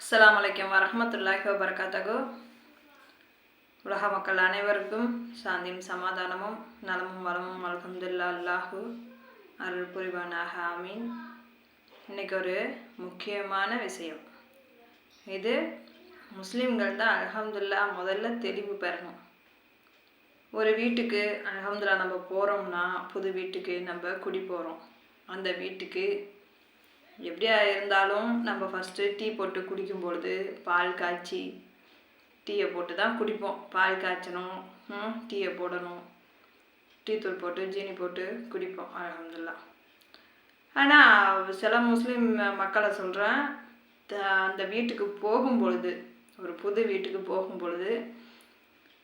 அஸ்லாம் வலைக்கம் வரமத்துல்லாஹி வபர்காத்தகோ உலக மக்கள் அனைவருக்கும் சாந்தியும் சமாதானமும் நலமும் வளமும் அலகம்துல்லா அல்லாஹு அருள் புரிவானாக ஆமீன். இன்றைக்கி ஒரு முக்கியமான விஷயம். இது முஸ்லீம்கள் தான் அலகம்துல்லா முதல்ல தெளிவு பெறணும். ஒரு வீட்டுக்கு அலகம்துல்லா நம்ம போகிறோம்னா புது வீட்டுக்கு நம்ம குடி போகிறோம் அந்த வீட்டுக்கு எப்படியா இருந்தாலும் நம்ம ஃபஸ்ட்டு டீ போட்டு குடிக்கும் பொழுது பால் காய்ச்சி டீயை போட்டு தான் குடிப்போம். பால் காய்ச்சணும் டீயை போடணும். டீ தூள் போட்டு ஜீனி போட்டு குடிப்போம். அலமதுல்லா ஆனால் சில முஸ்லீம் மக்களை சொல்கிறேன் அந்த வீட்டுக்கு போகும் பொழுது ஒரு புது வீட்டுக்கு போகும் பொழுது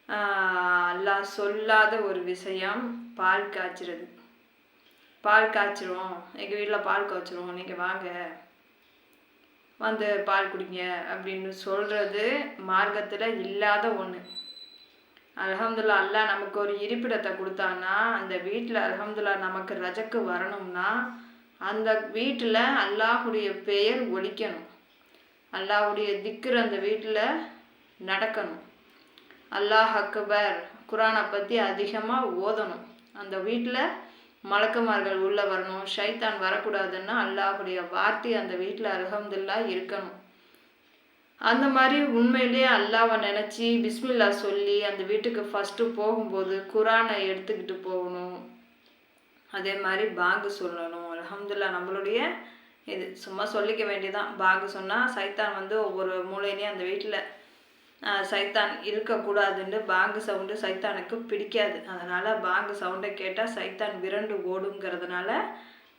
ஆஹ், அல்லாஹ் சொல்லாத ஒரு விஷயம் பால் காய்ச்சிறது. பால் காய்ச்சிரும். எங்கள் வீட்டில் பால் காய்ச்சிரும். நீங்கள் வாங்க. வந்து பால் குடிங்க அப்படின்னு சொல்கிறது மார்க்கத்தில் இல்லாத ஒன்று அல்ஹம்துலில்லாஹ் அல்லாஹ் நமக்கு ஒரு இருப்பிடத்தை கொடுத்தான்னா அந்த வீட்டில் அல்ஹம்துலில்லாஹ் நமக்கு ரஜக்கு வரணும்னா அந்த வீட்டில் அல்லாஹுடைய பெயர் ஒழிக்கணும். அல்லாஹ்வுடைய திக்கர் அந்த வீட்டில் நடக்கணும். அல்லாஹ் அக்பர் குரானை பற்றி அதிகமாக ஓதணும். அந்த வீட்டில் மலக்குமார்கள் உள்ளே வரணும். ஷைத்தான் வரக்கூடாதுன்னா அல்லாஹுடைய வார்த்தை அந்த வீட்டில் அலகம்துல்லா இருக்கணும். அந்த மாதிரி உண்மையிலேயே அல்லாவை நினச்சி பிஸ்மில்லா சொல்லி அந்த வீட்டுக்கு ஃபஸ்ட்டு போகும்போது குரானை எடுத்துக்கிட்டு போகணும். அதே மாதிரி பாங்கு சொல்லணும். அலமதுல்லா நம்மளுடைய இது. சும்மா சொல்லிக்க வேண்டியதான் பாங்கு சொன்னால் சைத்தான் வந்து ஒவ்வொரு மூலையிலையும் அந்த வீட்டில் சைத்தான் இருக்கக்கூடாதுன்னு பாங்கு சவுண்டு சைத்தானுக்கு பிடிக்காது. அதனால் பாங்கு சவுண்டை கேட்டால் சைத்தான் விரண்டு ஓடுங்கிறதுனால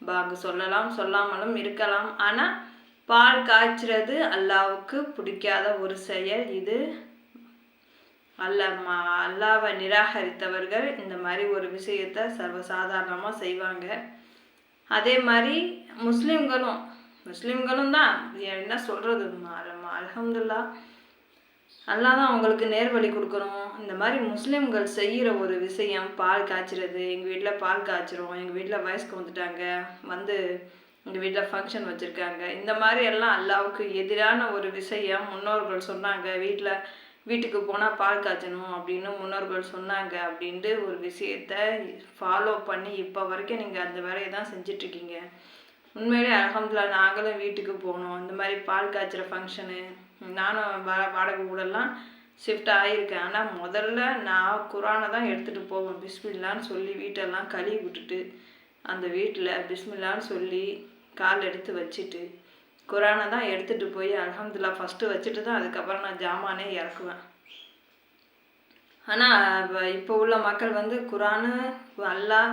பாங்கு சொல்லலாம் சொல்லாமலும் இருக்கலாம். ஆனால் பால் காய்ச்சிறது அல்லாவுக்கு பிடிக்காத ஒரு செயல் இது. அல்ல ம அல்லாவை நிராகரித்தவர்கள் இந்த மாதிரி ஒரு விஷயத்தை சர்வசாதாரணமாக செய்வாங்க. அதே மாதிரி முஸ்லீம்களும் முஸ்லீம்களும் தான். என்ன சொல்கிறது அலமதுல்லா அல்லாஹ் தான் அவங்களுக்கு நேர்வழி கொடுக்கணும். இந்த மாதிரி முஸ்லீம்கள் செய்கிற ஒரு விஷயம் பால் காய்ச்சிறது எங்கள் வீட்டில் பால் காய்ச்சிரும் எங்கள் வீட்டில் வயசுக்கு வந்துட்டாங்க வந்து எங்கள் வீட்டில் ஃபங்க்ஷன் வச்சுருக்காங்க. இந்த மாதிரி எல்லாம் அல்லாவுக்கு எதிரான ஒரு விஷயம். முன்னோர்கள் சொன்னாங்க வீட்டில் வீட்டுக்கு போனால் பால் காய்ச்சணும் அப்படின்னு முன்னோர்கள் சொன்னாங்க அப்படின்ட்டு ஒரு விஷயத்த ஃபாலோ பண்ணி இப்போ வரைக்கும் நீங்கள் அந்த வேலையை தான் செஞ்சிட்ருக்கீங்க. உண்மையிலே அலமதுல்லா நாங்களும் வீட்டுக்கு போகணும் இந்த மாதிரி பால் காய்ச்சுற ஃபங்க்ஷனு நானும் வா வாடகை கூடலாம் ஷிஃப்ட் ஆகியிருக்கேன் ஆனால் முதல்ல நான் குரானை தான் எடுத்துகிட்டு போவேன். பிஸ்மில்லான்னு சொல்லி வீட்டெல்லாம் கழுவி விட்டுட்டு அந்த வீட்டில் பிஸ்மில்லான்னு சொல்லி கால் எடுத்து வச்சுட்டு குரானை தான் எடுத்துகிட்டு போய் அலமதுல்லா ஃபஸ்ட்டு வச்சுட்டு தான் அதுக்கப்புறம் நான் ஜாமானே இறக்குவேன். ஆனால் இப்போ உள்ள மக்கள் வந்து குரானு அல்லாஹ்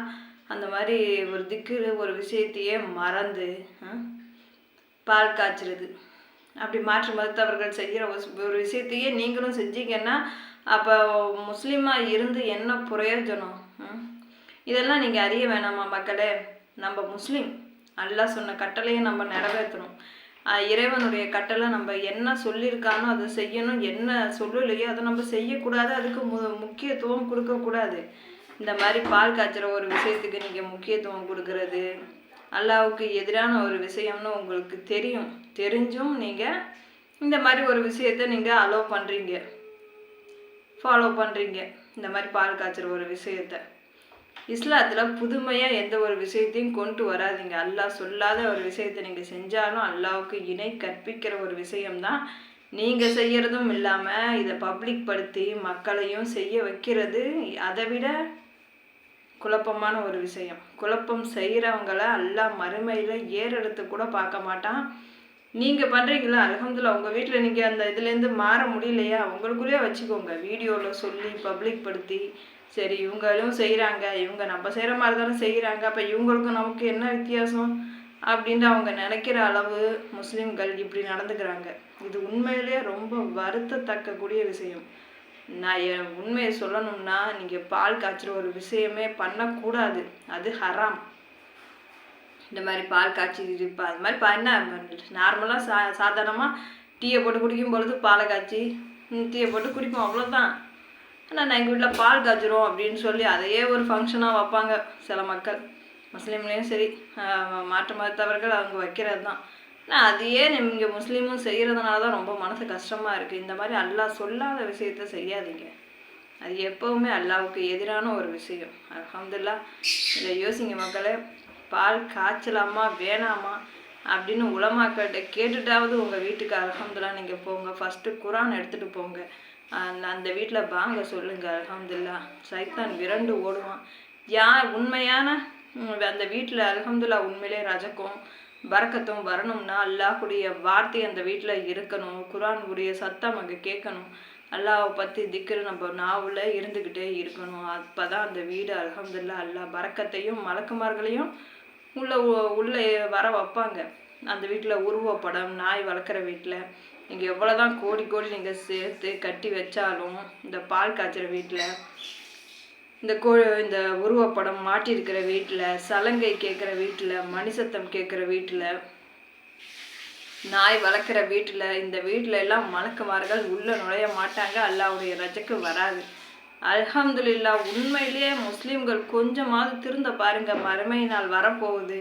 அந்த மாதிரி ஒரு திக்கு ஒரு விஷயத்தையே மறந்து பால் காய்ச்சிருது அப்படி மாற்று மதத்தவர்கள் செய்கிற ஒரு- விஷயத்தையே நீங்களும் செஞ்சீங்கன்னா அப்போ முஸ்லீமாக இருந்து என்ன பிரயோஜனம்? இதெல்லாம் நீங்கள் அறிய வேணாமா மக்களே? நம்ம முஸ்லீம். அல்லாஹ் சொன்ன கட்டளையை நம்ம நிறைவேற்றணும். இறைவனுடைய கட்டளை நம்ம என்ன சொல்லியிருக்கானோ அதை செய்யணும். என்ன சொல்லலையோ அதை நம்ம செய்யக்கூடாது. அதுக்கு மு முக்கியத்துவம் கொடுக்கக்கூடாது. இந்த மாதிரி பால் காய்ச்சுற ஒரு விஷயத்துக்கு நீங்கள் முக்கியத்துவம் கொடுக்கறது அல்லாவுக்கு எதிரான ஒரு விஷயம்னு உங்களுக்கு தெரியும். தெரிஞ்சும் நீங்கள் இந்த மாதிரி ஒரு விஷயத்த நீங்கள் அலோவ் பண்ணுறீங்க ஃபாலோ பண்ணுறீங்க இந்த மாதிரி பால் காய்ச்சுற ஒரு விஷயத்த. இஸ்லாத்தில் புதுமையாக எந்த ஒரு விஷயத்தையும் கொண்டு வராதீங்க. அல்லாஹ் சொல்லாத ஒரு விஷயத்தை நீங்கள் செஞ்சாலும் அல்லாவுக்கு இணை கற்பிக்கிற ஒரு விஷயம்தான். நீங்கள் செய்கிறதும் இல்லாமல் இதை பப்ளிக் படுத்தி மக்களையும் செய்ய வைக்கிறது அதை விட குழப்பமான ஒரு விஷயம். குழப்பம் செய்கிறவங்கள எல்லாம் மறுமையில் ஏறெடுத்து கூட பார்க்க மாட்டான். நீங்கள் பண்ணுறீங்களா அல்ஹம்துலில்லாஹ் உங்கள் வீட்டில் நீங்கள் அந்த இதுலேருந்து மாற முடியலையா? உங்களுக்குள்ளேயே வச்சுக்கோங்க. வீடியோவில் சொல்லி பப்ளிக் படுத்தி சரி இவங்களும் செய்கிறாங்க இவங்க நம்ம செய்கிற மாதிரி தானே செய்கிறாங்க அப்போ இவங்களுக்கும் நமக்கு என்ன வித்தியாசம்? அப்படின்ட்டு அவங்க நினைக்கிற அளவு முஸ்லீம்கள் இப்படி நடந்துக்கிறாங்க. இது உண்மையிலேயே ரொம்ப வருத்தத்தக்கக்கூடிய விஷயம். நான் என் உண்மையை சொல்லணும்னா நீங்கள் பால் காய்ச்சுற ஒரு விஷயமே பண்ணக்கூடாது. அது ஹராம். இந்த மாதிரி பால் காய்ச்சி இப்போ அது மாதிரி பா என்ன நார்மலாக சா சாதாரணமாக டீயை போட்டு குடிக்கும் பொழுது பாலை காய்ச்சி டீயை போட்டு குடிப்போம். அவ்வளோதான் ஆனால் நான் எங்கள் வீட்டில் பால் காய்ச்சிரும் அப்படின்னு சொல்லி அதையே ஒரு ஃபங்க்ஷனாக வைப்பாங்க சில மக்கள். முஸ்லீம்லேயும் சரி மாற்று மதத்தவர்கள் அவங்க வைக்கிறது தான் ஆனால் அதையே நீங்கள் முஸ்லீமும் செய்கிறதுனால தான் ரொம்ப மனசு கஷ்டமாக இருக்குது இந்த மாதிரி அல்லாஹ் சொல்லாத விஷயத்த செய்யாதீங்க. அது எப்போவுமே அல்லாவுக்கு எதிரான ஒரு விஷயம். அல்ஹம்துலில்லாஹ் இதை யோசிங்க மக்களே. பால் காய்ச்சலாமா வேணாமா அப்படின்னு உலமாக்கள்கிட்ட கேட்டுட்டாவது உங்கள் வீட்டுக்கு அலகம்துல்லா நீங்கள் போங்க. ஃபஸ்ட்டு குரான் எடுத்துகிட்டு போங்க. அந்த அந்த வீட்டில் பாங்க சொல்லுங்கள் அலகம்துல்லா சைத்தான் விரண்டு ஓடுவான். யார் உண்மையான அந்த வீட்டில் அலகம்துல்லா உண்மையிலே ரஜக்கும் பறக்கத்தும் வரணும்னா அல்லாஹுடைய வார்த்தை அந்த வீட்டில் இருக்கணும். குரான் உடைய சத்தம் அங்கே கேட்கணும். அல்லாவை பற்றி திக்கிற நம்ம நாவில் இருந்துக்கிட்டே இருக்கணும். அப்போ தான் அந்த வீடு அலகம்துல்லா அல்லா பறக்கத்தையும் மலக்குமார்களையும் உள்ளே உள்ளே வர வைப்பாங்க. அந்த வீட்டில் உருவப்படம் நாய் வளர்க்குற வீட்டில். நீங்கள் எவ்வளோதான் கோடி கோடி நீங்கள் சேர்த்து கட்டி வச்சாலும் இந்த பால் காய்ச்சுற வீட்டில் இந்த கோ இந்த உருவப்படம் மாட்டியிருக்கிற வீட்டில் சலங்கை கேட்குற வீட்டில் மணிசத்தம் கேட்குற வீட்டில் நாய் வளர்க்குற வீட்டில் இந்த வீட்டில் எல்லாம் மலக்குமார்கள் உள்ளே நுழைய மாட்டாங்க. அல்லாவுடைய ரஜக்கு வராது. அல்ஹம்துலில்லா உண்மையிலேயே முஸ்லீம்கள் கொஞ்சமாவது திருந்த பாருங்க மறுமை நாள் வரப்போகுது.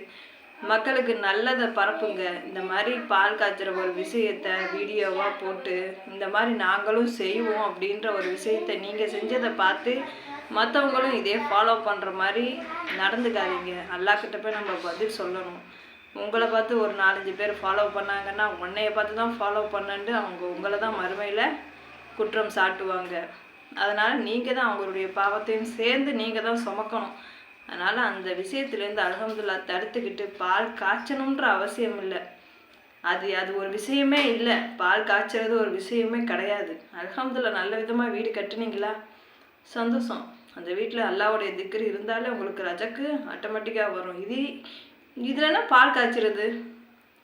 மக்களுக்கு நல்லதை பரப்புங்க. இந்த மாதிரி பால் காய்ச்சுற ஒரு விஷயத்த வீடியோவாக போட்டு இந்த மாதிரி நாங்களும் செய்வோம் அப்படின்ற ஒரு விஷயத்தை நீங்கள் செஞ்சதை பார்த்து மற்றவங்களும் இதே ஃபாலோ பண்ணுற மாதிரி நடந்துக்காதீங்க. அல்லாக்கிட்ட போய் நம்ம பதில் சொல்லணும். உங்களை பார்த்து ஒரு நாலஞ்சு பேர் ஃபாலோ பண்ணாங்கன்னா உன்னைய பார்த்து தான் ஃபாலோ பண்ணன்ட்டு அவங்க உங்களை தான் மறுமையில் குற்றம் சாட்டுவாங்க. அதனால் நீங்கள் தான் அவங்களுடைய பாவத்தையும் சேர்ந்து நீங்கள் தான் சுமக்கணும். அதனால் அந்த விஷயத்துலேருந்து அல்ஹம்துலில்லா தடுத்துக்கிட்டு பால் காய்ச்சணுன்ற அவசியம் இல்லை. அது அது ஒரு விஷயமே இல்லை. பால் காய்ச்சறது ஒரு விஷயமே கிடையாது. அல்ஹம்துலில்லா நல்ல விதமாக வீடு கட்டுனீங்களா? சந்தோஷம். அந்த வீட்டில் அல்லாவுடைய திக்கர் இருந்தாலே உங்களுக்கு ரஜக்கு ஆட்டோமேட்டிக்காக வரும். இது இதுலன்னா பால் காய்ச்சிறது.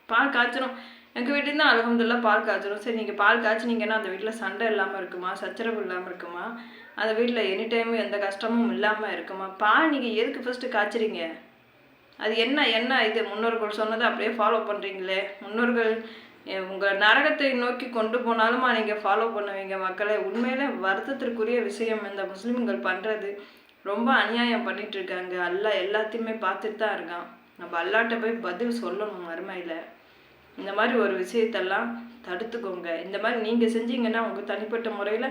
பால் காய்ச்சணும். எங்கள் வீட்லேயும் தான் அலகம்துல்லா பால் காய்ச்சிடும் சரி நீங்கள் பால் காய்ச்சினீங்கன்னா அந்த வீட்டில் சண்டை இல்லாமல் இருக்குமா? சச்சரவு இல்லாமல் இருக்குமா? அந்த வீட்டில் எனி டைமும் எந்த கஷ்டமும் இல்லாமல் இருக்குமா? பால் நீங்கள் எதுக்கு ஃபஸ்ட்டு காய்ச்சுறீங்க? அது என்ன என்ன இது? முன்னோர்கள் சொன்னதை அப்படியே ஃபாலோ பண்ணுறீங்களே முன்னோர்கள் உங்கள் நரகத்தை நோக்கி கொண்டு போனாலுமா நீங்கள் ஃபாலோ பண்ணுவீங்க மக்களை. உண்மையில வருத்தத்திற்குரிய விஷயம் இந்த முஸ்லீம்கள் பண்ணுறது ரொம்ப அநியாயம் பண்ணிட்டு இருக்காங்க. அல்லாஹ் எல்லாத்தையுமே பார்த்துட்டு தான் இருக்கான். நம்ம அல்லாட்ட போய் பதில் சொல்லணும் மறுமையில். இந்த மாதிரி ஒரு விஷயத்தெல்லாம் தடுத்துக்கோங்க. இந்த மாதிரி நீங்கள் செஞ்சீங்கன்னா உங்கள் தனிப்பட்ட முறையில்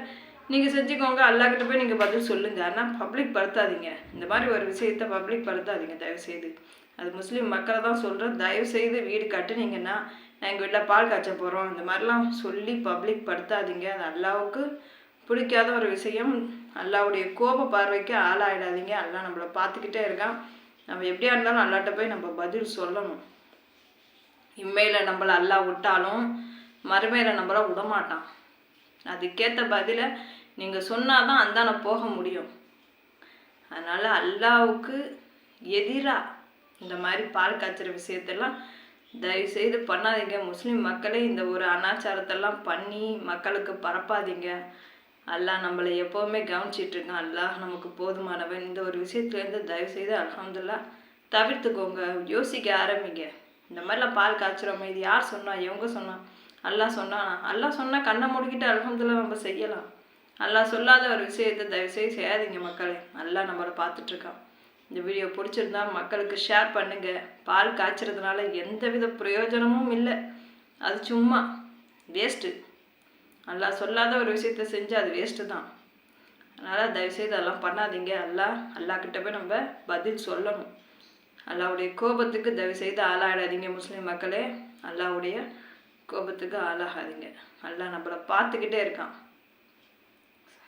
நீங்கள் செஞ்சுக்கோங்க. அல்லாக்கிட்ட போய் நீங்கள் பதில் சொல்லுங்கள் ஆனால் பப்ளிக் படுத்தாதீங்க. இந்த மாதிரி ஒரு விஷயத்த பப்ளிக் படுத்தாதீங்க. தயவுசெய்து. அது முஸ்லீம் மக்களை தான் சொல்கிறேன் தயவுசெய்து வீடு கட்டுனீங்கன்னா நான் எங்கள் வீட்டில் பால் காய்ச்ச போகிறோம் இந்த மாதிரிலாம் சொல்லி பப்ளிக் படுத்தாதீங்க. அது அல்லாவுக்கு பிடிக்காத ஒரு விஷயம். அல்லாவுடைய கோப பார்வைக்கு ஆளாயிடாதீங்க. அல்லா நம்மளை பார்த்துக்கிட்டே இருக்கான். நம்ம எப்படியா இருந்தாலும் அல்லாட்ட போய் நம்ம பதில் சொல்லணும். இம்மையில் நம்மளை அல்லா விட்டாலும் மறுமையில் நம்மள விடமாட்டான். அதுக்கேற்ற பதிலை நீங்கள் சொன்னால் தான் அந்தான போக முடியும். அதனால் அல்லாவுக்கு எதிராக இந்த மாதிரி பால் காய்ச்சுற விஷயத்தெல்லாம் தயவு செய்து பண்ணாதீங்க. முஸ்லீம் மக்களே இந்த ஒரு அனாச்சாரத்தெல்லாம் பண்ணி மக்களுக்கு பரப்பாதீங்க. அல்லாஹ் நம்மளை எப்போவுமே கவனிச்சிட்டு இருக்கான் அல்லாஹ் நமக்கு போதுமானவன். இந்த ஒரு விஷயத்துலேருந்து தயவு செய்து அல்ஹம்துலில்லாஹ் தவிர்த்துக்கோங்க. யோசிக்க ஆரம்பிங்க. இந்த மாதிரிலாம் பால் காய்ச்சுறோமே இது யார் சொன்னா? எவங்க சொன்னா. அல்லா சொன்னானா? அல்லா சொன்னால் கண்ணை முடிக்கிட்டு அல்ஹம்துலில்லாஹ் நம்ம செய்யலாம். அல்லா சொல்லாத ஒரு விஷயத்தை தயவுசெய்து செய்யாதீங்க மக்களே. நல்லா நம்மளை பார்த்துட்ருக்கான். இந்த வீடியோ பிடிச்சிருந்தா மக்களுக்கு ஷேர் பண்ணுங்கள் பால் காய்ச்சறதுனால எந்தவித பிரயோஜனமும் இல்லை. அது சும்மா. வேஸ்ட்டு. நல்லா சொல்லாத ஒரு விஷயத்த செஞ்சு அது வேஸ்ட்டு தான். அதனால் தயவுசெய்து அதெல்லாம் பண்ணாதீங்க. எல்லாம் அல்லாஹ் கிட்ட போய் நம்ம பதில் சொல்லணும். அல்லாவுடைய கோபத்துக்கு தயவு செய்து ஆளாயிடாதீங்க முஸ்லீம் மக்களே. அல்லாவுடைய கோபத்துக்கு ஆளாகாதீங்க. அல்லா நம்மளை பார்த்துக்கிட்டே இருக்கான்.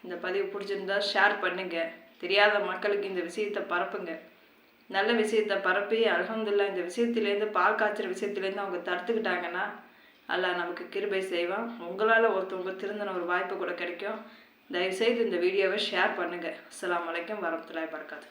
இந்த பதிவு பிடிச்சிருந்தா ஷேர் பண்ணுங்க. தெரியாத மக்களுக்கு இந்த விஷயத்தை பரப்புங்க. நல்ல விஷயத்தை பரப்பி அலமதுல்லா இந்த விஷயத்துலேருந்து பால் காய்ச்சிற விஷயத்துலேருந்து அவங்க தடுத்துக்கிட்டாங்கன்னா அல்லாஹ் நமக்கு கிருபை செய்வான். உங்களால் ஒருத்தவங்க திருந்தின ஒரு வாய்ப்பு கூட கிடைக்கும். தயவுசெய்து இந்த வீடியோவை ஷேர் பண்ணுங்கள் அஸ்லாம் வலைக்கம் வரமத்துலாய் பறக்காது